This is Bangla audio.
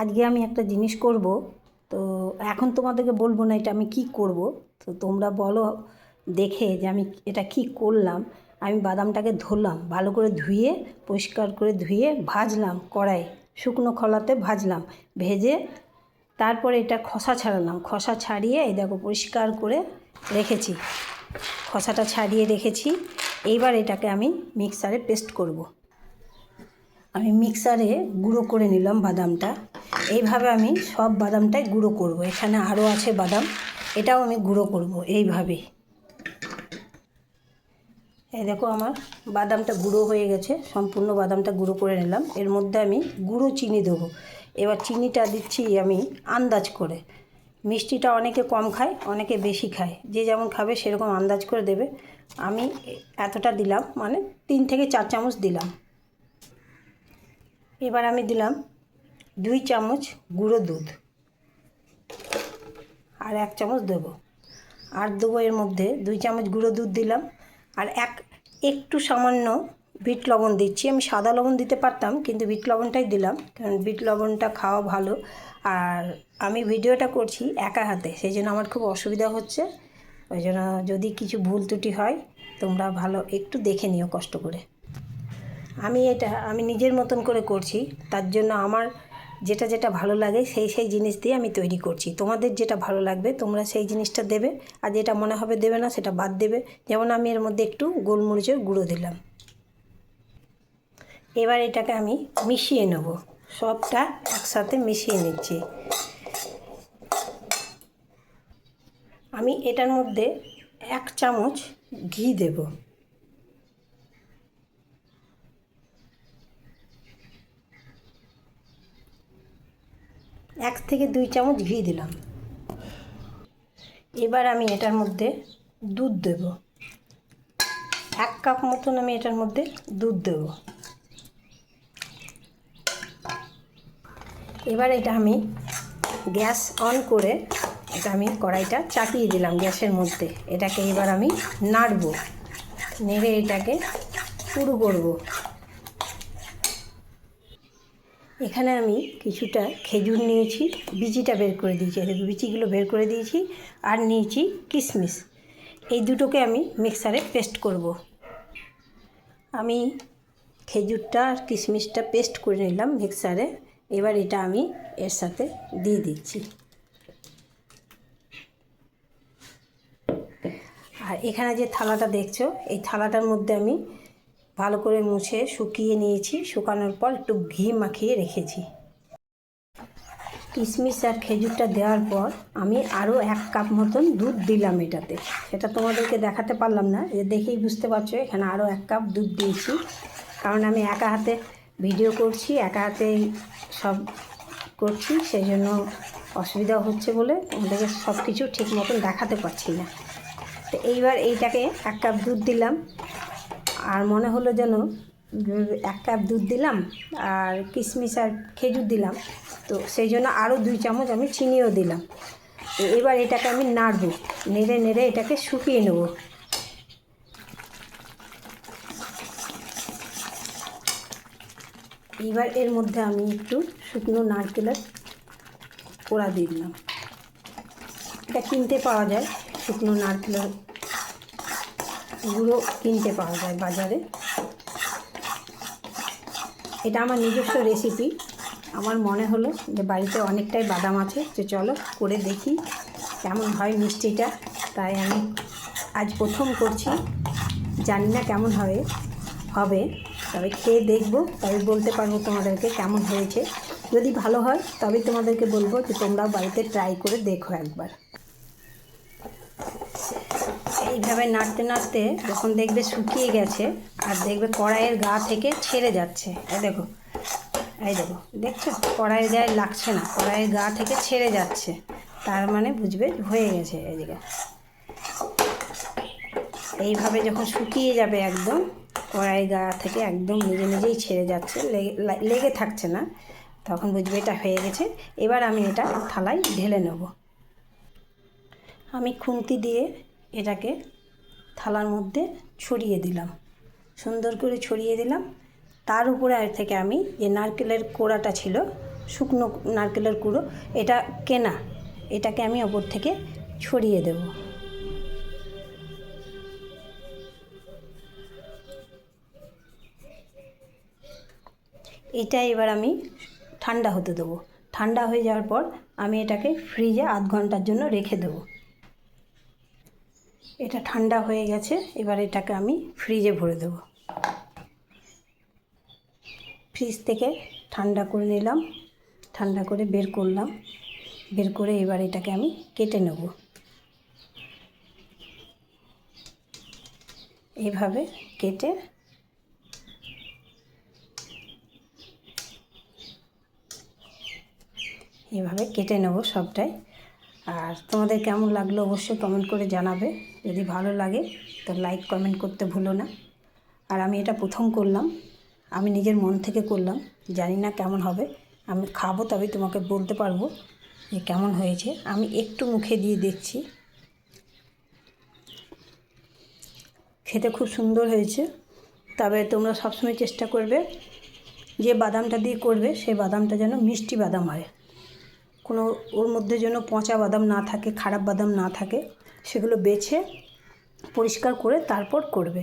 আজকে আমি একটা জিনিস করব, তো এখন তোমাদেরকে বলব না এটা আমি কি করব। তো তোমরা বলো, দেখে যে আমি এটা কি করলাম। আমি বাদামটাকে ধরলাম, ভালো করে ধুয়ে, পরিষ্কার করে ধুয়ে ভাজলাম কড়াই, শুকনো খোলাতে ভাজলাম, ভেজে তারপরে এটা খসা ছাড়ালাম। খসা ছাড়িয়ে এই দেখো পরিষ্কার করে রেখেছি, খসাটা ছাড়িয়ে রেখেছি। এইবার এটাকে আমি মিক্সারে পেস্ট করব। আমি মিক্সারে গুঁড়ো করে নিলাম বাদামটা। এইভাবে আমি সব বাদামটাই গুঁড়ো করব। এখানে আরও আছে বাদাম, এটাও আমি গুঁড়ো করব এইভাবে। এই দেখো আমার বাদামটা গুঁড়ো হয়ে গেছে, সম্পূর্ণ বাদামটা গুঁড়ো করে নিলাম। এর মধ্যে আমি গুঁড়ো চিনি দেবো। এবার চিনিটা দিচ্ছি আমি আন্দাজ করে। মিষ্টিটা অনেকে কম খায়, অনেকে বেশি খায়। যে যেমন খাবে সেরকম আন্দাজ করে দেবে। আমি এতটা দিলাম মানে তিন থেকে চার চামচ দিলাম। এবার আমি দিলাম দুই চামচ গুঁড়ো দুধ। আর এক চামচ দেবো। আর দেবো এর মধ্যে দুই চামচ গুঁড়ো দুধ দিলাম। আর এক, একটু সামান্য বিট লবণ দিচ্ছি। আমি সাদা লবণ দিতে পারতাম, কিন্তু বিট লবণটাই দিলাম, কারণ বিট লবণটা খাওয়া ভালো। আর আমি ভিডিওটা করছি একা হাতে, সেই জন্য আমার খুব অসুবিধা হচ্ছে। ওই জন্য যদি কিছু ভুল ত্রুটি হয়, তোমরা ভালো একটু দেখে নিও কষ্ট করে। আমি এটা, আমি নিজের মতন করে করছি, তার জন্য আমার যেটা যেটা ভালো লাগে সেই সেই জিনিস দিয়ে আমি তৈরি করছি। তোমাদের যেটা ভালো লাগবে তোমরা সেই জিনিসটা দেবে। আর যেটা মনে হবে দেবে না সেটা বাদ দেবে। যেমন আমি এর মধ্যে একটু গোলমরিচের গুঁড়ো দিলাম। এবার এটাকে আমি মিশিয়ে নেব। সবটা একসাথে মিশিয়ে নিচ্ছি। আমি এটার মধ্যে এক চামচ ঘি দেবো। এক থেকে দুই চামচ ঘি দিলাম। এবার আমি এটার মধ্যে দুধ দেব। এক কাপ মতন আমি এটার মধ্যে দুধ দেব। এবার এটা আমি গ্যাস অন করে এটা আমি কড়াইটা চাপিয়ে দিলাম গ্যাসের মধ্যে। এটাকে এবার আমি নাড়বো। নেড়ে এটাকে পুরু করব। এখানে আমি কিছুটা খেজুর নিয়েছি, বিচিটা বের করে দিয়েছি বিচিগুলো বের করে দিয়েছি আর নিয়েছি কিশমিশ এই দুটোকে আমি মিক্সারে পেস্ট করব। আমি খেজুরটা আর কিশমিশটা পেস্ট করে নিলাম মিক্সারে, এবার এটা আমি এর সাথে দিয়ে দিচ্ছি। আর এখানে যে থালাটা দেখছ, এই থালাটার মধ্যে আমি ভালো করে মুছে শুকিয়ে নিয়েছি। শুকানোর পর একটু ঘি মাখিয়ে রেখেছি। কিশমিশ আর খেজুরটা দেওয়ার পর আমি আরও এক কাপ মতন দুধ দিলাম এটাতে। সেটা তোমাদেরকে দেখাতে পারলাম না যে দেখেই বুঝতে পারছ, এখানে আরও এক কাপ দুধ দিয়েছি। কারণ আমি একা হাতে ভিডিও করছি, একা হাতে সব করছি সেই জন্য অসুবিধা হচ্ছে বলে তোমাদেরকে সব কিছু ঠিক মতন দেখাতে পারছি না। তো এইবার এইটাকে এক কাপ দুধ দিলাম। আর মনে হলো যেন এক কাপ দুধ দিলাম আর কিশমিশ আর খেজুর দিলাম। তো সেই জন্য আরও দুই চামচ আমি চিনিও দিলাম। তো এবার এটাকে আমি নাড়বো। নেড়ে নেড়ে এটাকে শুকিয়ে নেব। এবার এর মধ্যে আমি একটু শুকনো নারকেলের কোড়া দিয়ে দিলাম। এটা কিনতে পাওয়া যায় শুকনো নারকেলের গুঁড়ো কিনতে পাওয়া যায় বাজারে। এটা আমার নিজস্ব রেসিপি আমার মনে হলো যে বাড়িতে অনেকটাই বাদাম আছে যে চলো করে দেখি কেমন হয় মিষ্টিটা। তাই আমি আজ প্রথম করছি। জানি না কেমন হবে হবে। তবে খেয়ে দেখব তবে বলতে পারব তোমাদেরকে কেমন হয়েছে। যদি ভালো হয় তবে তোমাদেরকে বলব যে তোমরাও বাড়িতে ট্রাই করে দেখো একবার। এইভাবে নাড়তে নাড়তে যখন দেখবে শুকিয়ে গেছে আর দেখবে কড়াইয়ের গা থেকে ছেড়ে যাচ্ছে। এই দেখো এই দেখো, দেখছ? কড়াইয়ের গায়ে লাগছে না, কড়াইয়ের গা থেকে ছেড়ে যাচ্ছে। তার মানে বুঝবে হয়ে গেছে জায়গায় এইভাবে যখন শুকিয়ে যাবে একদম, কড়াইয়ের গা থেকে একদম নিজে নিজেই ছেড়ে যাচ্ছে লেগে থাকছে না, তখন বুঝবে এটা হয়ে গেছে। এবার আমি এটা থালায় ঢেলে নেব। আমি খুন্তি দিয়ে এটাকে থালার মধ্যে ছড়িয়ে দিলাম। সুন্দর করে ছড়িয়ে দিলাম। তার উপরে থেকে আমি যে নারকেলের কোড়াটা ছিল, শুকনো নারকেলের কুড়ো, এটা কেনা, এটাকে আমি ওপর থেকে ছড়িয়ে দেব। এটা এবার আমি ঠান্ডা হতে দেবো। ঠান্ডা হয়ে যাওয়ার পর আমি এটাকে ফ্রিজে আধ ঘণ্টার জন্য রেখে দেবো। এটা ঠান্ডা হয়ে গেছে, এবার এটাকে আমি ফ্রিজে ভরে দেবো। ফ্রিজ থেকে ঠান্ডা করে নিলাম, ঠান্ডা করে বের করলাম, বের করে এবার এটাকে আমি কেটে নেব। এইভাবে কেটে এভাবে কেটে নেব সবটাই। আর তোমাদের কেমন লাগল অবশ্যই কমেন্ট করে জানাবে। যদি ভালো লাগে, তো লাইক কমেন্ট করতে ভুলো না। আর আমি এটা প্রথম করলাম। আমি নিজের মন থেকে করলাম। জানি না কেমন হবে। আমি খাব তবেই তোমাকে বলতে পারব যে কেমন হয়েছে। আমি একটু মুখে দিয়ে দেখছি। খেতে খুব সুন্দর হয়েছে। তবে তোমরা সবসময় চেষ্টা করবে যে বাদামটা দিয়ে করবে সেই বাদামটা যেন মিষ্টি বাদাম হয়। কোনো ওর মধ্যে যেন পচা বাদাম না থাকে, খারাপ বাদাম না থাকে, সেগুলো বেছে পরিষ্কার করে তারপর করবে।